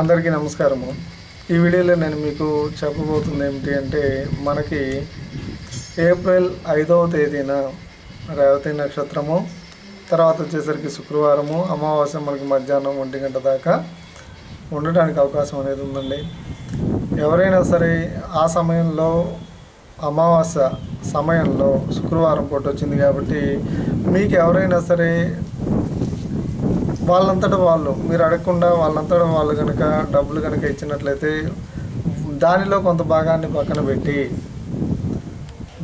అందరికీ నమస్కారము. ఈ వీడియోలో నేను మీకు చెప్పబోతుంది ఏమిటి అంటే మనకి ఏప్రిల్ ఐదవ తేదీన రేవతి నక్షత్రము తర్వాత వచ్చేసరికి శుక్రవారము అమావాస్య మనకి మధ్యాహ్నం ఒంటి గంట దాకా ఉండటానికి అవకాశం అనేది ఉందండి. ఎవరైనా సరే ఆ సమయంలో అమావాస్య సమయంలో శుక్రవారం పూట వచ్చింది కాబట్టి మీకు ఎవరైనా సరే వాళ్ళంతట వాళ్ళు. మీరు అడగకుండా వాళ్ళంతట వాళ్ళు కనుక డబ్బులు కనుక ఇచ్చినట్లయితే దానిలో కొంత భాగాన్ని పక్కన పెట్టి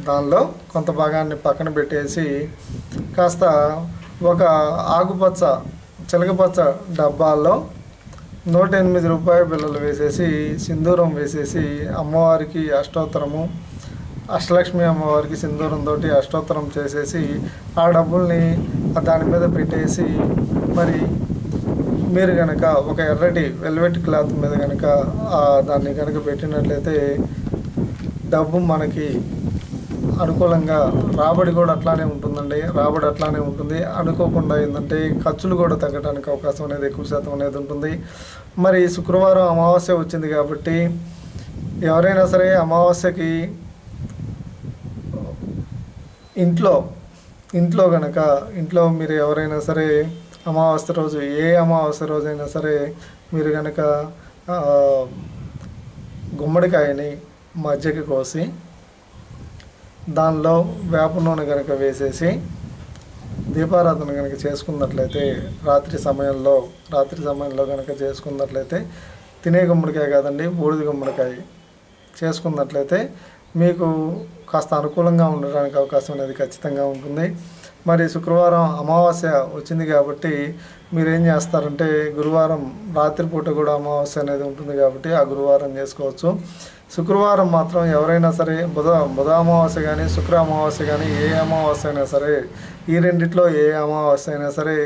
దానిలో కొంత భాగాన్ని పక్కన పెట్టేసి కాస్త ఒక ఆకుపచ్చ చిలకపచ్చ డబ్బాల్లో నూట ఎనిమిది రూపాయల బిళ్ళలు వేసేసి సింధూరం వేసేసి అమ్మవారికి అష్టోత్తరము అష్టలక్ష్మి అమ్మవారికి సింధూరంతో అష్టోత్తరం చేసేసి ఆ డబ్బుల్ని దాని మీద పెట్టేసి మరి మీరు కనుక ఒక ఎర్రటి వెల్వెట్ క్లాత్ మీద కనుక దాన్ని కనుక పెట్టినట్లయితే డబ్బు మనకి అనుకూలంగా రాబడి కూడా అట్లానే ఉంటుందండి. రాబడి అట్లానే ఉంటుంది. అనుకోకుండా ఏంటంటే ఖర్చులు కూడా తగ్గడానికి అవకాశం అనేది ఎక్కువ శాతం అనేది ఉంటుంది. మరి శుక్రవారం అమావాస్య వచ్చింది కాబట్టి ఎవరైనా సరే అమావాస్యకి ఇంట్లో ఇంట్లో కనుక ఇంట్లో మీరు ఎవరైనా సరే అమావాస్య రోజు ఏ అమావాస్య రోజైనా సరే మీరు కనుక గుమ్మడికాయని మజ్జకి కోసి దానిలో వేప నూనె కనుక వేసేసి దీపారాధన కనుక చేసుకున్నట్లయితే రాత్రి సమయంలో రాత్రి సమయంలో కనుక చేసుకున్నట్లయితే తినే గుమ్మడికాయ కాదండి బూడిద గుమ్మడికాయ చేసుకున్నట్లయితే మీకు కాస్త అనుకూలంగా ఉండడానికి అవకాశం అనేది ఖచ్చితంగా ఉంటుంది. మరి శుక్రవారం అమావాస్య వచ్చింది కాబట్టి మీరేం చేస్తారంటే గురువారం రాత్రిపూట కూడా అమావాస్య అనేది ఉంటుంది కాబట్టి ఆ గురువారం చేసుకోవచ్చు. శుక్రవారం మాత్రం ఎవరైనా సరే బుధ బుధ అమావాస్య కానీ శుక్ర అమావాస్య కానీ ఏ అమావాస్య అయినా సరే ఈ రెండిట్లో ఏ అమావాస్య అయినా సరే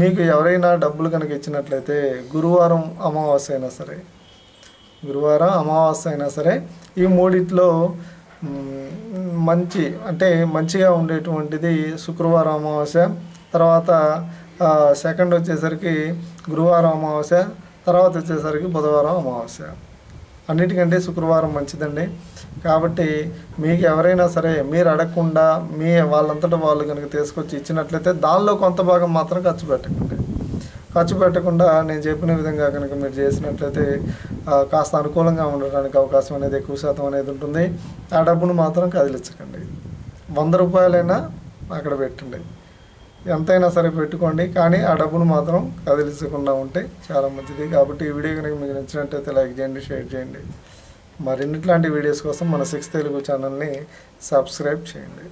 మీకు ఎవరైనా డబ్బులు కనుక ఇచ్చినట్లయితే గురువారం అమావాస్య అయినా సరే గురువారం అమావాస్య అయినా సరే ఈ మూడిట్లో మంచి అంటే మంచిగా ఉండేటువంటిది శుక్రవారం అమావాస్య తర్వాత సెకండ్ వచ్చేసరికి గురువారం అమావాస్య తర్వాత వచ్చేసరికి బుధవారం అమావాస్య. అన్నిటికంటే శుక్రవారం మంచిదండి. కాబట్టి మీకు ఎవరైనా సరే మీరు అడగకుండా మీ వాళ్ళంతటా వాళ్ళు కనుక తీసుకొచ్చి ఇచ్చినట్లయితే దానిలో కొంత భాగం మాత్రం ఖర్చు పెట్టండి ఖర్చు పెట్టకుండా నేను చెప్పిన విధంగా కనుక మీరు చేసినట్లయితే కాస్త అనుకూలంగా ఉండడానికి అవకాశం అనేది ఎక్కువ శాతం అనేది ఉంటుంది. ఆ డబ్బును మాత్రం కదిలించకండి. వంద రూపాయలైనా అక్కడ పెట్టండి. ఎంతైనా సరే పెట్టుకోండి కానీ ఆ డబ్బును మాత్రం కదిలించకుండా ఉంటే చాలా మంచిది. కాబట్టి ఈ వీడియో కనుక మీకు నచ్చినట్టయితే లైక్ చేయండి షేర్ చేయండి. మరిన్నిట్లాంటి వీడియోస్ కోసం మన సిక్స్ తెలుగు ఛానల్ని సబ్స్క్రైబ్ చేయండి.